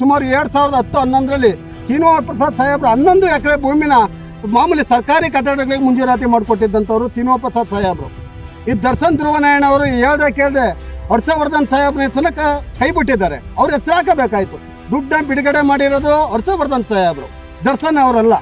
ಸುಮಾರು ಎರಡು ಸಾವಿರದ ಹತ್ತು ಹನ್ನೊಂದರಲ್ಲಿ ಶ್ರೀನಿವಾಸ ಪ್ರಸಾದ್ ಸಾಹೇಬ್ರು ಹನ್ನೊಂದು ಎಕರೆ ಭೂಮಿನ ಮಾಮೂಲಿ ಸರ್ಕಾರಿ ಕಟ್ಟಡಗಳಿಗೆ ಮುಂಜೂರಾತಿ ಮಾಡಿಕೊಟ್ಟಿದ್ದಂಥವ್ರು ಶ್ರೀನಿವಾಸ ಪ್ರಸಾದ್ ಸಾಹೇಬ್ರು. ಈ ದರ್ಶನ್ ಧ್ರುವನಾರಾಯಣ ಅವರು ಹೇಳ್ದೆ ಕೇಳ್ದೆ ಹರ್ಷವರ್ಧನ್ ಸಾಹೇಬ್ರ ಹೆಸರನ್ನ ಕೈ ಬಿಟ್ಟಿದ್ದಾರೆ. ಅವ್ರ ಹೆಸರು ಹಾಕಬೇಕಾಯ್ತು. ದುಡ್ಡನ್ನ ಬಿಡುಗಡೆ ಮಾಡಿರೋದು ಹರ್ಷವರ್ಧನ್ ಸಾಹೇಬ್ರು. ದರ್ಶನ್ ಅವರಲ್ಲ.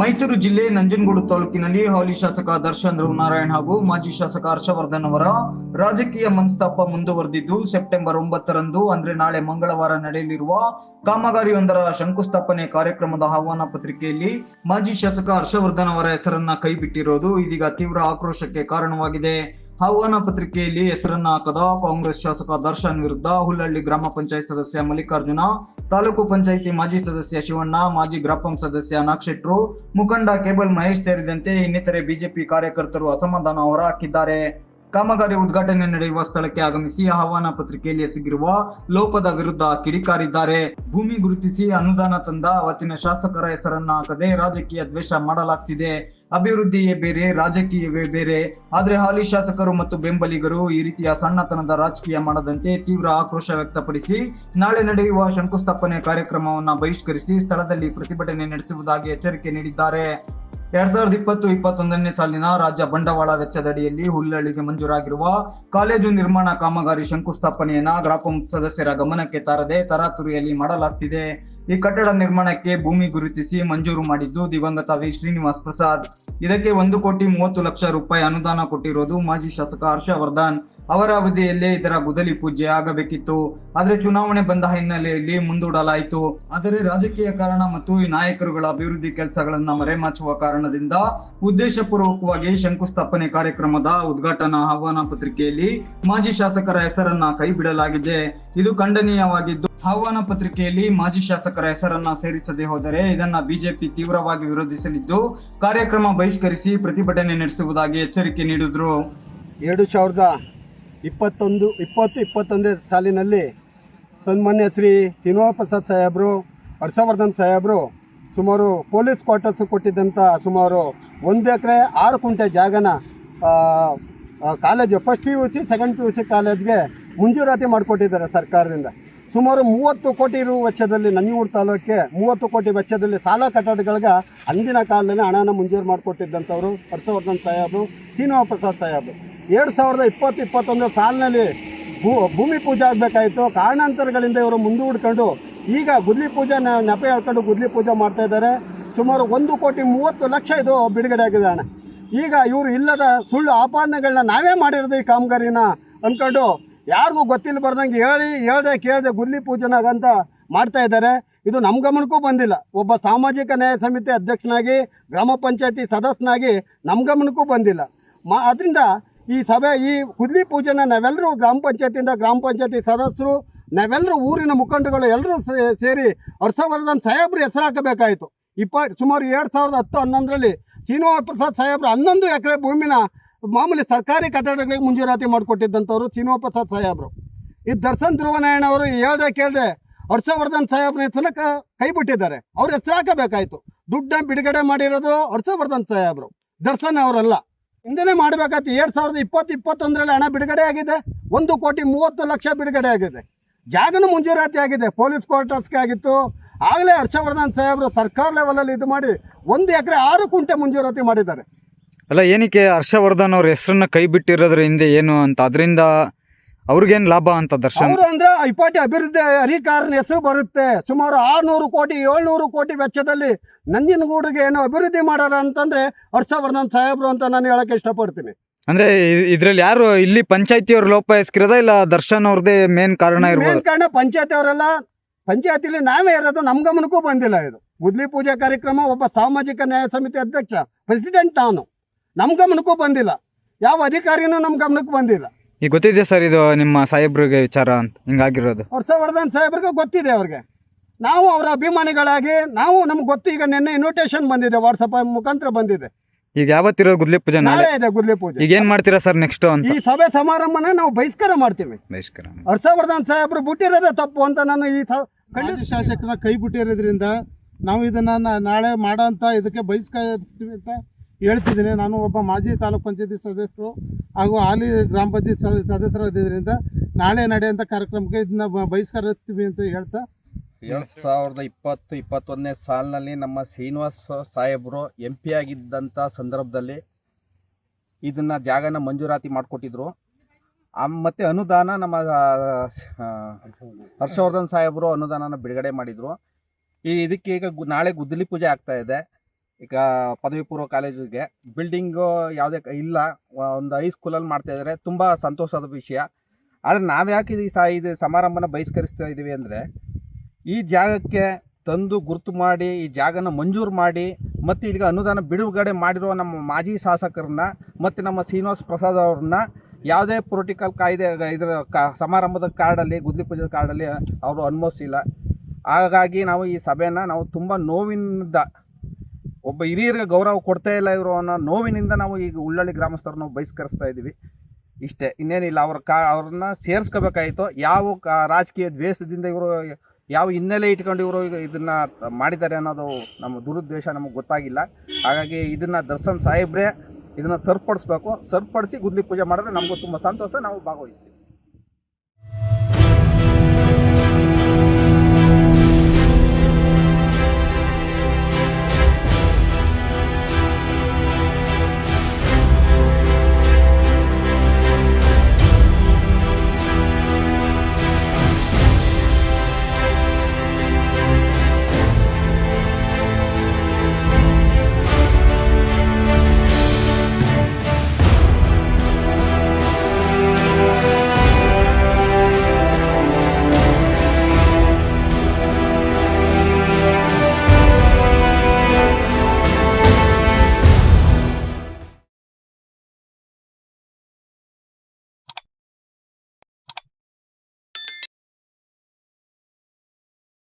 ಮೈಸೂರು ಜಿಲ್ಲೆ ನಂಜನಗೂಡು ತಾಲೂಕಿನಲ್ಲಿ ಹಾಲಿ ಶಾಸಕ ದರ್ಶನ್ ನಾರಾಯಣ್ ಹಾಗೂ ಮಾಜಿ ಶಾಸಕ ಹರ್ಷವರ್ಧನ್ ಅವರ ರಾಜಕೀಯ ಮನಸ್ತಾಪ ಮುಂದುವರೆದಿದ್ದು ಸೆಪ್ಟೆಂಬರ್ ಒಂಬತ್ತರಂದು, ಅಂದ್ರೆ ನಾಳೆ ಮಂಗಳವಾರ ನಡೆಯಲಿರುವ ಕಾಮಗಾರಿಯೊಂದರ ಶಂಕುಸ್ಥಾಪನೆ ಕಾರ್ಯಕ್ರಮದ ಆಹ್ವಾನ ಪತ್ರಿಕೆಯಲ್ಲಿ ಮಾಜಿ ಶಾಸಕ ಹರ್ಷವರ್ಧನ್ ಅವರ ಹೆಸರನ್ನ ಕೈಬಿಟ್ಟಿರೋದು ಇದೀಗ ತೀವ್ರ ಆಕ್ರೋಶಕ್ಕೆ ಕಾರಣವಾಗಿದೆ. ಆಹ್ವಾನ ಪತ್ರಿಕೆಯಲ್ಲಿ ಹೆಸರನ್ನು ಹಾಕದ ಕಾಂಗ್ರೆಸ್ ಶಾಸಕ ದರ್ಶನ್ ವಿರುದ್ಧ ಹುಲ್ಲಳ್ಳಿ ಗ್ರಾಮ ಪಂಚಾಯತ್ ಸದಸ್ಯ ಮಲ್ಲಿಕಾರ್ಜುನ, ತಾಲೂಕು ಪಂಚಾಯಿತಿ ಮಾಜಿ ಸದಸ್ಯ ಶಿವಣ್ಣ, ಮಾಜಿ ಗ್ರಾಪಂ ಸದಸ್ಯ ನಾಕ್ಷೆಟ್ರು ಮುಖಂಡ ಕೇಬಲ್ ಮಹೇಶ್ ಸೇರಿದಂತೆ ಇನ್ನಿತರೆ ಬಿಜೆಪಿ ಕಾರ್ಯಕರ್ತರು ಅಸಮಾಧಾನ ಹೊರಹಾಕಿದ್ದಾರೆ ಕಾಮಗಾರಿ ಉದ್ಘಾಟನೆ ನಡೆಯುವ ಸ್ಥಳಕ್ಕೆ ಆಗಮಿಸಿ ಆಹ್ವಾನ ಪತ್ರಿಕೆಯಲ್ಲಿ ಎಸಗಿರುವ ಲೋಪದ ವಿರುದ್ಧ ಕಿಡಿಕಾರಿದ್ದಾರೆ. ಭೂಮಿ ಗುರುತಿಸಿ ಅನುದಾನ ತಂದ ಅವತ್ತಿನ ಶಾಸಕರ ಹೆಸರನ್ನ ಹಾಕದೆ ರಾಜಕೀಯ ದ್ವೇಷ ಮಾಡಲಾಗ್ತಿದೆ. ಅಭಿವೃದ್ಧಿಯೇ ಬೇರೆ, ರಾಜಕೀಯವೇ ಬೇರೆ. ಆದ್ರೆ ಹಾಲಿ ಶಾಸಕರು ಮತ್ತು ಬೆಂಬಲಿಗರು ಈ ರೀತಿಯ ಸಣ್ಣತನದ ರಾಜಕೀಯ ಮಾಡದಂತೆ ತೀವ್ರ ಆಕ್ರೋಶ ವ್ಯಕ್ತಪಡಿಸಿ, ನಾಳೆ ನಡೆಯುವ ಶಂಕುಸ್ಥಾಪನೆ ಕಾರ್ಯಕ್ರಮವನ್ನ ಬಹಿಷ್ಕರಿಸಿ ಸ್ಥಳದಲ್ಲಿ ಪ್ರತಿಭಟನೆ ನಡೆಸುವುದಾಗಿ ಎಚ್ಚರಿಕೆ ನೀಡಿದ್ದಾರೆ. ಎರಡ್ ಸಾವಿರದ ಇಪ್ಪತ್ತು, ಇಪ್ಪತ್ತೊಂದನೇ ಸಾಲಿನ ರಾಜ್ಯ ಬಂಡವಾಳ ವೆಚ್ಚದಡಿಯಲ್ಲಿ ಹುಲ್ಲಳ್ಳಿಗೆ ಮಂಜೂರಾಗಿರುವ ಕಾಲೇಜು ನಿರ್ಮಾಣ ಕಾಮಗಾರಿ ಶಂಕುಸ್ಥಾಪನೆಯನ್ನ ಗ್ರಾಪಂ ಸದಸ್ಯರ ಗಮನಕ್ಕೆ ತಾರದೆ ತರಾತುರಿಯಲ್ಲಿ ಮಾಡಲಾಗ್ತಿದೆ. ಈ ಕಟ್ಟಡ ನಿರ್ಮಾಣಕ್ಕೆ ಭೂಮಿ ಗುರುತಿಸಿ ಮಂಜೂರು ಮಾಡಿದ್ದು ದಿವಂಗತ ವಿ. ಶ್ರೀನಿವಾಸ್ ಪ್ರಸಾದ್. ಇದಕ್ಕೆ ಒಂದು ಕೋಟಿ ಮೂವತ್ತು ಲಕ್ಷ ರೂಪಾಯಿ ಅನುದಾನ ಕೊಟ್ಟಿರೋದು ಮಾಜಿ ಶಾಸಕ ಹರ್ಷವರ್ಧನ್. ಅವರ ಅವಧಿಯಲ್ಲೇ ಇದರ ಗುದಲಿ ಪೂಜೆ ಆಗಬೇಕಿತ್ತು. ಆದರೆ ಚುನಾವಣೆ ಬಂದ ಹಿನ್ನೆಲೆಯಲ್ಲಿ ಮುಂದೂಡಲಾಯಿತು. ಆದರೆ ರಾಜಕೀಯ ಕಾರಣ ಮತ್ತು ಈ ನಾಯಕರುಗಳ ಅಭಿವೃದ್ಧಿ ಕೆಲಸಗಳನ್ನ ಮರೆಮಾಚುವ ಕಾರಣದಿಂದ ಉದ್ದೇಶಪೂರ್ವಕವಾಗಿ ಶಂಕುಸ್ಥಾಪನೆ ಕಾರ್ಯಕ್ರಮದ ಉದ್ಘಾಟನಾ ಆಹ್ವಾನ ಪತ್ರಿಕೆಯಲ್ಲಿ ಮಾಜಿ ಶಾಸಕರ ಹೆಸರನ್ನ ಕೈಬಿಡಲಾಗಿದೆ ಇದು ಖಂಡನೀಯವಾಗಿದ್ದು, ಆಹ್ವಾನ ಪತ್ರಿಕೆಯಲ್ಲಿ ಮಾಜಿ ಶಾಸಕರ ಹೆಸರನ್ನ ಸೇರಿಸದೆ ಹೋದರೆ ಇದನ್ನ ಬಿಜೆಪಿ ತೀವ್ರವಾಗಿ ವಿರೋಧಿಸಲಿದ್ದು, ಕಾರ್ಯಕ್ರಮ ಬಹಿಷ್ಕರಿಸಿ ಪ್ರತಿಭಟನೆ ನಡೆಸುವುದಾಗಿ ಎಚ್ಚರಿಕೆ ನೀಡಿದ್ರು. ಎರಡು ಸಾವಿರದ ಇಪ್ಪತ್ತೊಂದು, ಇಪ್ಪತ್ತು, ಇಪ್ಪತ್ತೊಂದನೇ ಸಾಲಿನಲ್ಲಿ ಸನ್ಮಾನ್ಯ ಶ್ರೀ ಶ್ರೀನಿವಾಸ ಪ್ರಸಾದ್ ಸಾಹೇಬರು, ಹರ್ಷವರ್ಧನ್ ಸಾಹೇಬರು ಸುಮಾರು ಪೊಲೀಸ್ ಕ್ವಾರ್ಟರ್ಸ್ ಕೊಟ್ಟಿದ್ದಂಥ ಸುಮಾರು ಒಂದು ಎಕರೆ ಆರು ಕುಂಟೆ ಜಾಗನ college first P U C second P U C ಕಾಲೇಜ್ಗೆ ಮಂಜೂರಾತಿ ಮಾಡಿಕೊಟ್ಟಿದ್ದಾರೆ ಸರ್ಕಾರದಿಂದ. ಸುಮಾರು ಮೂವತ್ತು ಕೋಟಿ ರು ವೆಚ್ಚದಲ್ಲಿ ನಂಜನಗೂಡು ತಾಲೂಕಿಗೆ ಮೂವತ್ತು ಕೋಟಿ ವೆಚ್ಚದಲ್ಲಿ ಸಾಲ ಕಟ್ಟಡಗಳಿಗೆ ಅಂದಿನ ಕಾಲದಲ್ಲಿ ಹಣನ ಮಂಜೂರು ಮಾಡಿಕೊಟ್ಟಿದ್ದಂಥವ್ರು ಹರ್ಷವರ್ಧನ್ ಸಾಹೇಬರು ಶ್ರೀನಿವಾಸ ಪ್ರಸಾದ್ ಸಾಹೇಬರು. ಎರಡು ಸಾವಿರದ ಇಪ್ಪತ್ತು ಇಪ್ಪತ್ತೊಂದು ಸಾಲಿನಲ್ಲಿ ಭೂ, ಭೂಮಿ ಪೂಜೆ ಆಗಬೇಕಾಯಿತು. ಕಾರಣಾಂತರಗಳಿಂದ ಇವರು ಮುಂದೂಡ್ಕೊಂಡು ಈಗ ಗುದ್ಲಿ ಪೂಜೆ ನೆಪ ಹೇಳ್ಕೊಂಡು ಗುದ್ಲಿ ಪೂಜೆ ಮಾಡ್ತಾ ಇದ್ದಾರೆ. ಸುಮಾರು ಒಂದು ಕೋಟಿ ಮೂವತ್ತು ಲಕ್ಷ ಇದು ಬಿಡುಗಡೆ ಆಗಿದೆ ಹಣ ಈಗ ಇವರು ಇಲ್ಲದ ಸುಳ್ಳು ಆಪಾದನೆಗಳನ್ನ ನಾವೇ ಮಾಡಿರೋದು ಈ ಕಾಮಗಾರಿನ ಅಂದ್ಕೊಂಡು ಯಾರಿಗೂ ಗೊತ್ತಿಲ್ಲ ಬರ್ದಂಗೆ ಹೇಳಿ, ಹೇಳ್ದೆ ಕೇಳ್ದೆ ಗುದ್ಲಿ ಪೂಜೆನಾಗಂತ ಮಾಡ್ತಾ ಇದ್ದಾರೆ. ಇದು ನಮ್ಮ ಗಮನಕ್ಕೂ ಬಂದಿಲ್ಲ. ಒಬ್ಬ ಸಾಮಾಜಿಕ ನ್ಯಾಯ ಸಮಿತಿ ಅಧ್ಯಕ್ಷನಾಗಿ, ಗ್ರಾಮ ಪಂಚಾಯತಿ ಸದಸ್ಯನಾಗಿ ನಮ್ಮ ಗಮನಕ್ಕೂ ಬಂದಿಲ್ಲ. ಮಾ ಅದರಿಂದ ಈ ಸಭೆ, ಈ ಕುದ್ಲಿ ಪೂಜೆನ ನಾವೆಲ್ಲರೂ ಗ್ರಾಮ ಪಂಚಾಯತಿಯಿಂದ ಗ್ರಾಮ ಪಂಚಾಯತಿ ಸದಸ್ಯರು ನಾವೆಲ್ಲರೂ ಊರಿನ ಮುಖಂಡಗಳು ಎಲ್ಲರೂ ಸೇರಿ ಹರ್ಷವರ್ಧನ್ ಸಾಹೇಬ್ರು ಹೆಸರು ಹಾಕಬೇಕಾಯಿತು. ಇಪ್ಪ, ಸುಮಾರು ಎರಡು ಸಾವಿರದ ಹತ್ತು ಹನ್ನೊಂದರಲ್ಲಿ ಶ್ರೀನಿವಾಸ ಪ್ರಸಾದ್ ಸಾಹೇಬ್ರು ಹನ್ನೊಂದು ಎಕರೆ ಭೂಮಿನ ಮಾಮೂಲಿ ಸರ್ಕಾರಿ ಕಟ್ಟಡಗಳಿಗೆ ಮಂಜೂರಾತಿ ಮಾಡಿಕೊಟ್ಟಿದ್ದಂಥವ್ರು ಶ್ರೀನಿವಾಸ ಪ್ರಸಾದ್ ಸಾಹೇಬ್ರು. ಈ ದರ್ಶನ್ ಧ್ರುವನಾರಾಯಣ ಅವರು ಹೇಳ್ದೆ ಕೇಳ್ದೆ ಹರ್ಷವರ್ಧನ್ ಸಾಹೇಬ್ರ ಹೆಸರನ್ನ ಕ- ಬಿಟ್ಟಿದ್ದಾರೆ ಅವ್ರ ಹೆಸರು ಹಾಕಬೇಕಾಯ್ತು. ದುಡ್ಡನ್ನ ಬಿಡುಗಡೆ ಮಾಡಿರೋದು ಹರ್ಷವರ್ಧನ್ ಸಾಹೇಬ್ರು. ದರ್ಶನ್ ಅವರಲ್ಲ. ಹಿಂದೆನೇ ಮಾಡಬೇಕಾಯ್ತು. ಎರಡು ಸಾವಿರದ ಇಪ್ಪತ್ತು ಇಪ್ಪತ್ತೊಂದರಲ್ಲಿ ಹಣ ಬಿಡುಗಡೆ ಆಗಿದೆ. ಒಂದು ಕೋಟಿ ಮೂವತ್ತು ಲಕ್ಷ ಬಿಡುಗಡೆ ಆಗಿದೆ. ಜಾಗನೂ ಮುಂಜೂರಾತಿ ಆಗಿದೆ. ಪೊಲೀಸ್ ಕ್ವಾರ್ಟರ್ಸ್ಗೆ ಆಗಿತ್ತು. ಆಗಲೇ ಹರ್ಷವರ್ಧನ್ ಸಾಹೇಬರು ಸರ್ಕಾರ ಲೆವೆಲಲ್ಲಿ ಇದು ಮಾಡಿ ಒಂದು ಎಕರೆ ಆರು ಕುಂಟೆ ಮುಂಜೂರಾತಿ ಮಾಡಿದ್ದಾರೆ. ಅಲ್ಲ ಏನಕ್ಕೆ ಹರ್ಷವರ್ಧನ್ ಅವ್ರ ಹೆಸರನ್ನ ಕೈ ಬಿಟ್ಟಿರೋದ್ರ ಹಿಂದೆ ಏನು ಅಂತ? ಅದರಿಂದ ಅವ್ರಿಗೇನು ಲಾಭ ಅಂತ ದರ್ಶನ್? ಅವರು ಅಂದ್ರೆ ಐಪಾಟಿ ಅಭಿವೃದ್ಧಿ ಅಧಿಕಾರನ ಹೆಸರು ಬರುತ್ತೆ. ಸುಮಾರು ಆರ್ನೂರು ಕೋಟಿ ಏಳ್ನೂರು ಕೋಟಿ ವೆಚ್ಚದಲ್ಲಿ ನಂಜನಗೂಡಿಗೆ ಏನೋ ಅಭಿವೃದ್ಧಿ ಮಾಡಾರ ಅಂತಂದ್ರೆ ಹರ್ಷವರ್ಧನ್ ಸಾಹೇಬ್ರು ಅಂತ ನಾನು ಹೇಳಕ್ಕೆ ಇಷ್ಟಪಡ್ತೀನಿ. ಅಂದ್ರೆ ಇದ್ರಲ್ಲಿ ಯಾರು ಇಲ್ಲಿ ಪಂಚಾಯತಿಯವ್ರ ಲೋಪ ಎಸ್ಕಿರೋದ ಇಲ್ಲ ದರ್ಶನ್ ಅವ್ರದೇ ಮೇನ್ ಕಾರಣ ಇರ್ಬೋದು? ಕಾರಣ ಪಂಚಾಯತಿ ಅವರೆಲ್ಲ ಪಂಚಾಯತಿಲಿ ನಾವೇ ಇರೋದು ನಮ್ ಗಮನಕ್ಕೂ ಬಂದಿಲ್ಲ ಇದು. ಗುದ್ಲಿ ಪೂಜೆ ಕಾರ್ಯಕ್ರಮ ಒಬ್ಬ ಸಾಮಾಜಿಕ ನ್ಯಾಯ ಸಮಿತಿ ಅಧ್ಯಕ್ಷ ಪ್ರೆಸಿಡೆಂಟ್ ನಾನು ನಮ್ ಗಮನಕ್ಕೂ ಬಂದಿಲ್ಲ. ಯಾವ ಅಧಿಕಾರಿನೂ ನಮ್ ಗಮನಕ್ಕೆ ಬಂದಿಲ್ಲ. ಈಗ ಗೊತ್ತಿದೆ ಸರ್ ಇದು ನಿಮ್ಮ ಸಾಹೇಬ್ರಿಗೆ ವಿಚಾರ ಅಂತ? ಹಿಂಗಾಗಿರೋದು. ಹರ್ಷವರ್ಧನ್ ಸಾಹೇಬ್ರಿಗೆ ಗೊತ್ತಿದೆ ಅವ್ರಿಗೆ. ನಾವು ಅವರ ಅಭಿಮಾನಿಗಳಾಗಿ ನಾವು ನಮ್ಗೆ ಗೊತ್ತು ಈಗ ನಿನ್ನೆ ಇನ್ವಿಟೇಷನ್ ಬಂದಿದೆ ವಾಟ್ಸಪ್ ಮುಖಾಂತರ ಬಂದಿದೆ. ಈಗ ಯಾವತ್ತಿರೋ ಗುದ್ಲಿ ಪೂಜೆ ನಾಳೆ? ನಾಳೆ ಇದೆ ಗುದ್ಲಿ ಪೂಜೆ. ಈಗ ಏನ್ ಮಾಡ್ತೀರಾ ಸರ್ ನೆಕ್ಸ್ಟ್ ಅಂತ? ಈ ಸಭೆ ಸಮಾರಂಭನ ನಾವು ಬಹಿಷ್ಕಾರ ಮಾಡ್ತೀವಿ. ಬಹಿಷ್ಕಾರ. ಹರ್ಷವರ್ಧನ್ ಸಾಹೇಬ್ರು ಬಿಟ್ಟಿರೋದೇ ತಪ್ಪು ಅಂತ ನಾನು ಈ ಸ- ಖಂಡಿತ ಮಾಜಿ ಶಾಸಕರ ಕೈ ಬಿಟ್ಟಿರೋದ್ರಿಂದ ನಾವು ಇದನ್ನ ನಾ- ನಾಳೆ ಮಾಡೋಂಥ ಇದಕ್ಕೆ ಬಹಿಷ್ಕರಿಸ್ತೀವಿ ಅಂತ ಹೇಳ್ತಿದ್ದೀನಿ. ನಾನು ಒಬ್ಬ ಮಾಜಿ ತಾಲೂಕ್ ಪಂಚಾಯತಿ ಸದಸ್ಯರು ಹಾಗೂ ಹಾಲಿ ಗ್ರಾಮ ಪಂಚಾಯತ್ ಸದ- ಸದಸ್ಯರು ಇದ್ದಿದ್ದರಿಂದ ನಾಳೆ ನಡೆಯುವಂಥ ಕಾರ್ಯಕ್ರಮಕ್ಕೆ ಇದನ್ನ ಬಹಿಷ್ಕರಿಸ್ತೀವಿ ಅಂತ ಹೇಳ್ತಾ ಎರಡು ಸಾವಿರದ ಇಪ್ಪತ್ತು, ಇಪ್ಪತ್ತೊಂದನೇ ಸಾಲಿನಲ್ಲಿ ನಮ್ಮ ಶ್ರೀನಿವಾಸ್ ಸಾಹೇಬರು ಎಂ ಪಿ ಆಗಿದ್ದಂಥ ಸಂದರ್ಭದಲ್ಲಿ ಇದನ್ನು ಜಾಗನ ಮಂಜೂರಾತಿ ಮಾಡಿಕೊಟ್ಟಿದ್ರು. ಮತ್ತು ಅನುದಾನ ನಮ್ಮ ಹರ್ಷವರ್ಧನ್ ಸಾಹೇಬರು ಅನುದಾನನ ಬಿಡುಗಡೆ ಮಾಡಿದರು. ಈ ಇದಕ್ಕೆ ಈಗ ನಾಳೆ ಗುದ್ದಲಿ ಪೂಜೆ ಆಗ್ತಾ ಇದೆ. ಈಗ ಪದವಿ ಪೂರ್ವ ಕಾಲೇಜಿಗೆ. ಬಿಲ್ಡಿಂಗು ಯಾವುದೇ ಇಲ್ಲ. ಒಂದು ಹೈಸ್ಕೂಲಲ್ಲಿ ಮಾಡ್ತಾ ಇದ್ದಾರೆ ತುಂಬ ಸಂತೋಷದ ವಿಷಯ. ಆದರೆ ನಾವು ಯಾಕೆ ಈ ಸಹ ಇದು ಸಮಾರಂಭನ ಬಹಿಷ್ಕರಿಸ್ತಾ ಇದ್ದೀವಿ ಅಂದರೆ ಈ ಜಾಗಕ್ಕೆ ತಂದು ಗುರುತು ಮಾಡಿ, ಈ ಜಾಗನ ಮಂಜೂರು ಮಾಡಿ, ಮತ್ತು ಈಗ ಅನುದಾನ ಬಿಡುಗಡೆ ಮಾಡಿರುವ ನಮ್ಮ ಮಾಜಿ ಶಾಸಕರನ್ನ, ಮತ್ತು ನಮ್ಮ ಶ್ರೀನಿವಾಸ್ ಪ್ರಸಾದ್ ಅವ್ರನ್ನ ಯಾವುದೇ ಪೊಲಿಟಿಕಲ್ ಕಾಯ್ದೆ, ಇದರ ಕ, ಸಮಾರಂಭದ ಕಾರ್ಡಲ್ಲಿ ಗುದ್ಲಿ ಪೂಜೆ ಕಾರ್ಡಲ್ಲಿ ಅವರು ಅನುಮೋದಿಸಿಲ್ಲ ಹಾಗಾಗಿ ನಾವು ಈ ಸಭೆನ ನಾವು ತುಂಬ ನೋವಿನಿಂದ, ಒಬ್ಬ ಹಿರಿಯರಿಗೆ ಗೌರವ ಕೊಡ್ತಾ ಇಲ್ಲ ಇವರು ಅನ್ನೋ ನೋವಿನಿಂದ ನಾವು ಈಗ ಉಳ್ಳಳ್ಳಿ ಗ್ರಾಮಸ್ಥರು ನಾವು ಬಹಿಷ್ಕರಿಸ್ತಾ ಇದ್ದೀವಿ ಇಷ್ಟೇ, ಇನ್ನೇನಿಲ್ಲ, ಅವ್ರ ಕಾ, ಅವ್ರನ್ನ ಸೇರಿಸ್ಕೋಬೇಕಾಯಿತು. ಯಾವ ರಾಜಕೀಯ ದ್ವೇಷದಿಂದ ಇವರು ಯಾವ ಹಿನ್ನೆಲೆ ಇಟ್ಕೊಂಡು ಇವರು ಈಗ ಇದನ್ನ ಮಾಡಿದ್ದಾರೆ ಅನ್ನೋದು ನಮ್ಮ ದುರುದ್ದೇಶ ನಮಗೆ ಗೊತ್ತಾಗಿಲ್ಲ. ಹಾಗಾಗಿ ಇದನ್ನ ದರ್ಶನ್ ಸಾಹೇಬ್ರೆ ಇದನ್ನ ಸರ್ಪಡಿಸ್ಬೇಕು. ಸರ್ಪಡಿಸಿ ಗುದ್ಲಿ ಪೂಜೆ ಮಾಡಿದ್ರೆ ನಮಗೂ ತುಂಬ ಸಂತೋಷ. ನಾವು ಭಾಗವಹಿಸ್ತೀವಿ.